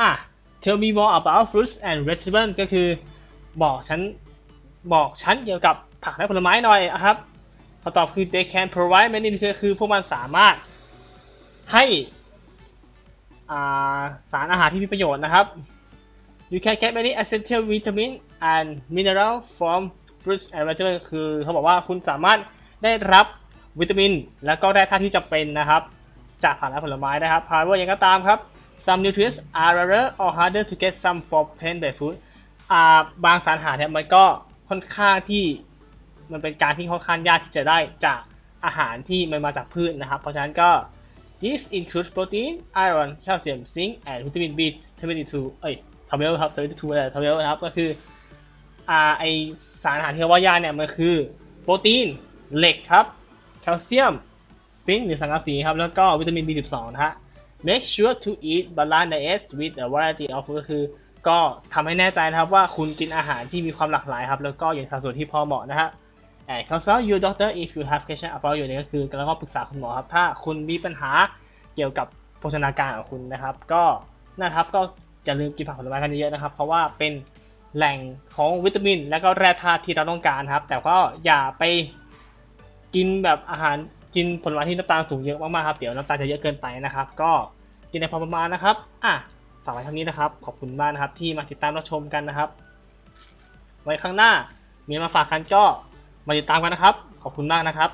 อะ tell me more about fruits and vegetables ก็คือบอกฉันบอกฉันเกี่ยวกับผักและผลไม้หน่อยอะครับคำตอบคือ they can provide many nutrients คือพวกมันสามารถให้าสารอาหารที่มีประโยชน์นะครับ you can get many essential vitamins and minerals from fruits and vegetables คือเขาบอกว่าคุณสามารถได้รับวิตามิน และก็แร่ธาตุที่จำเป็นนะครับ จากผักและผลไม้นะครับ however ยังก็ตามครับ some nutrients are rarer or harder to get some from plant-based food อ่าบางสารอาหารเนี่ยมันก็ค่อนข้างที่มันเป็นการที่ค่อนข้างยากที่จะได้จากอาหารที่มันมาจากพืชนะครับ เพราะฉะนั้นก็ this includes protein iron calcium zinc and vitamin B 22เอ้ย12ครับ22อะไร12นะครับ ก็คืออ่าไอสารอาหารที่ว่ายากเนี่ยมันคือโปรตีนเหล็กครับ แคลเซียม ซิงค์หรือสังกะสีครับ แล้วก็วิตามิน B12 นะฮะ make sure to eat balanced diet with a variety of food ก็คือ ก็ทำให้แน่ใจนะครับว่าคุณกินอาหารที่มีความหลากหลายครับ แล้วก็อยู่ในสัดส่วนที่พอเหมาะนะฮะ and consult your doctor if you have question about your เนี่ยก็คือแล้วก็ปรึกษาคุณหมอครับ ถ้าคุณมีปัญหาเกี่ยวกับโภชนาการของคุณนะครับ ก็นะครับก็จะลืมกินผักผลไม้กันเยอะๆนะครับ เพราะว่าเป็นแหล่งของวิตามิน และก็แร่ธาตุที่เราต้องการครับ แต่ก็อย่าไปกินแบบอาหาร กินผลไม้ที่น้ำตาลสูงเยอะมากๆครับ เดี๋ยวน้ำตาลจะเยอะเกินไปนะครับ ก็กินในพอประมาณนะครับ อะฝากไว้เท่านี้นะครับ ขอบคุณมากนะครับ ที่มาติดตามรับชมกันนะครับ ไว้ข้างหน้ามีมาฝากกันก็มาติดตามกันนะครับ ขอบคุณมากนะครับ